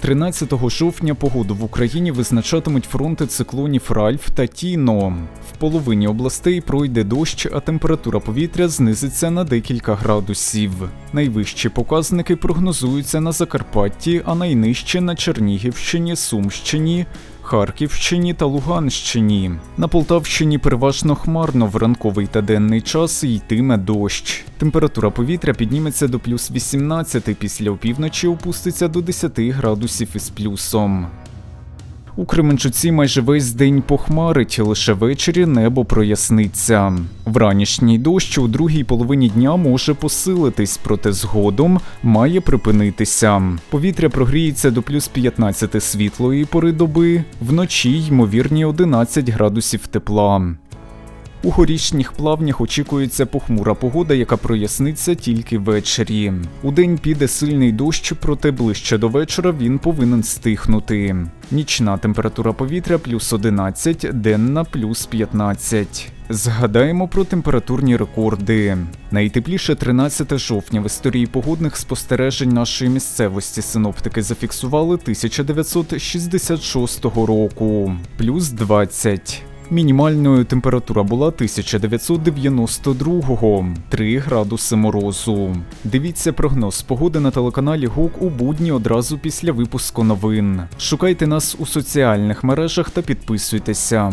13 жовтня погоду в Україні визначатимуть фронти циклонів Ральф та Тіно. В половині областей пройде дощ, а температура повітря знизиться на декілька градусів. Найвищі показники прогнозуються на Закарпатті, а найнижчі на Чернігівщині, Сумщині. Харківщині та Луганщині. На Полтавщині переважно хмарно в ранковий та денний час йтиме дощ. Температура повітря підніметься до плюс 18, після опівночі опуститься до 10 градусів із плюсом. У Кременчуці майже весь день похмарить, лише ввечері небо проясниться. Вранішній дощ у другій половині дня може посилитись, проте згодом має припинитися. Повітря прогріється до плюс 15 світлої пори доби, вночі ймовірні 11 градусів тепла. У горішніх плавнях очікується похмура погода, яка проясниться тільки ввечері. Удень піде сильний дощ, проте ближче до вечора він повинен стихнути. Нічна температура повітря плюс 11, денна плюс 15. Згадаємо про температурні рекорди. Найтепліше 13 жовтня в історії погодних спостережень нашої місцевості синоптики зафіксували 1966 року, плюс 20. Мінімальною температура була 1992-го, 3 градуси морозу. Дивіться прогноз погоди на телеканалі ГУК у будні одразу після випуску новин. Шукайте нас у соціальних мережах та підписуйтеся.